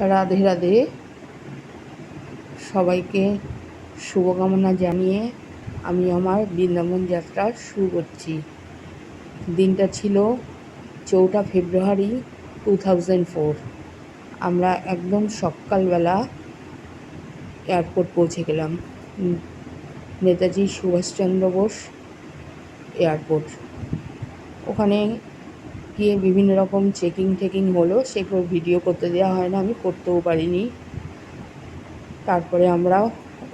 রাধে রাধে। সবাইকে শুভকামনা জানিয়ে আমি আমার বৃন্দাবন যাত্রা শুরু করছি। দিনটা ছিল চৌঠা ফেব্রুয়ারি টু থাউজেন্ড ফোর। আমরা একদম সকালবেলা এয়ারপোর্ট পৌঁছে গেলাম। নেতাজি সুভাষচন্দ্র বোস এয়ারপোর্ট। ওখানে গিয়ে বিভিন্ন রকম চেকিং টেকিং হলো সেগুলো ভিডিও করতে দেওয়া হয় না, আমি করতেও পারিনি। তারপরে আমরা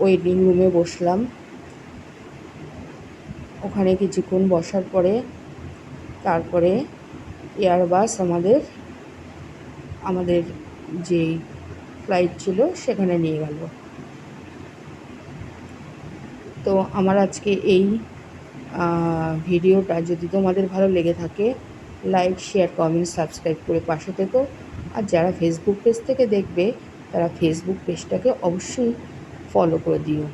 ওয়েটিং রুমে বসলাম। ওখানে কিছুক্ষণ বসার পরে তারপরে এয়ারবাস আমাদের আমাদের যে ফ্লাইট ছিল সেখানে নিয়ে গেল। তো আমার আজকে এই ভিডিওটা যদি তোমাদের ভালো লেগে থাকে লাইক, শেয়ার, কমেন্ট, সাবস্ক্রাইব করে পাশে থেকো। আর যারা ফেসবুক পেজ থেকে দেখবে, তারা ফেসবুক পেজটাকে অবশ্যই ফলো করে দিও।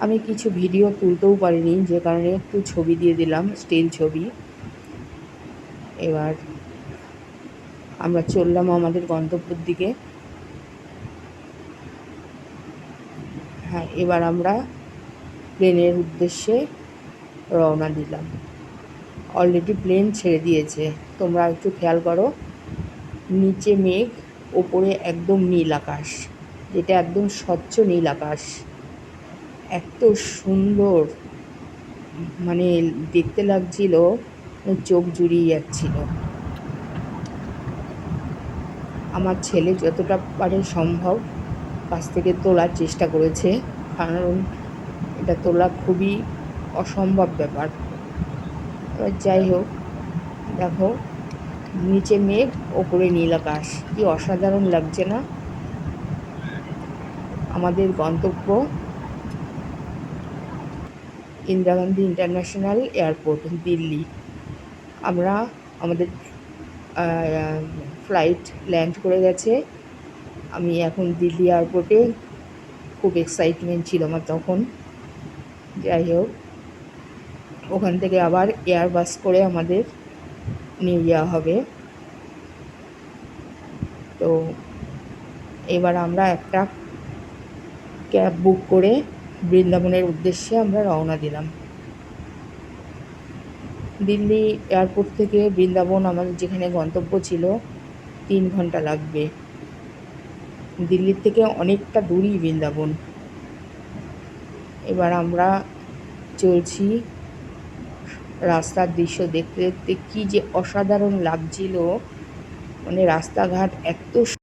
আমি কিছু ভিডিও তুলতেও পারিনি, যে কারণে একটু ছবি দিয়ে দিলাম স্টিল ছবি। এবার আমরা চললাম আমাদের গন্তব্যের দিকে। হ্যাঁ এবার আমরা প্লেনের উদ্দেশ্যে রওনা দিলাম। অলরেডি প্লেন ছেড়ে দিয়েছে। তোমরা একটু খেয়াল করো, নিচে মেঘ, ওপরে একদম নীল আকাশ, যেটা একদম স্বচ্ছ নীল আকাশ। এত সুন্দর মানে দেখতে লাগছিল, চোখ জুড়িয়ে যাচ্ছিল। আমার ছেলে যতটা পারে সম্ভব কাছ থেকে তোলার চেষ্টা করেছে, কারণ এটা তোলা খুবই অসম্ভব ব্যাপার। এবার যাই হোক, দেখো, নিচে মেঘ, ওপরে নীল আকাশ। কি অসাধারণ লাগছে না? আমাদের গন্তব্য ইন্দিরা গান্ধী ইন্টারন্যাশনাল এয়ারপোর্ট, দিল্লি। আমরা আমাদের ফ্লাইট ল্যান্ড করে গেছে। আমি এখন দিল্লি এয়ারপোর্টে খুব এক্সাইটমেন্ট ছিল আমার তখন। যাই হোক ওখান থেকে আবার এয়ারবাস করে আমাদের নিয়ে যাওয়া হবে। তো এবার আমরা একটা ক্যাব বুক করে বৃন্দাবনের উদ্দেশ্যে আমরা রওনা দিলাম। দিল্লি এয়ারপোর্ট থেকে বৃন্দাবন আমাদের যেখানে গন্তব্য ছিল, তিন ঘণ্টা লাগবে। দিল্লির থেকে অনেকটা দূরই বৃন্দাবন। এবার আমরা চলছি রাস্তার দৃশ্য দেখতে দেখতে কী যে অসাধারণ লাগছিল। মানে রাস্তাঘাট এত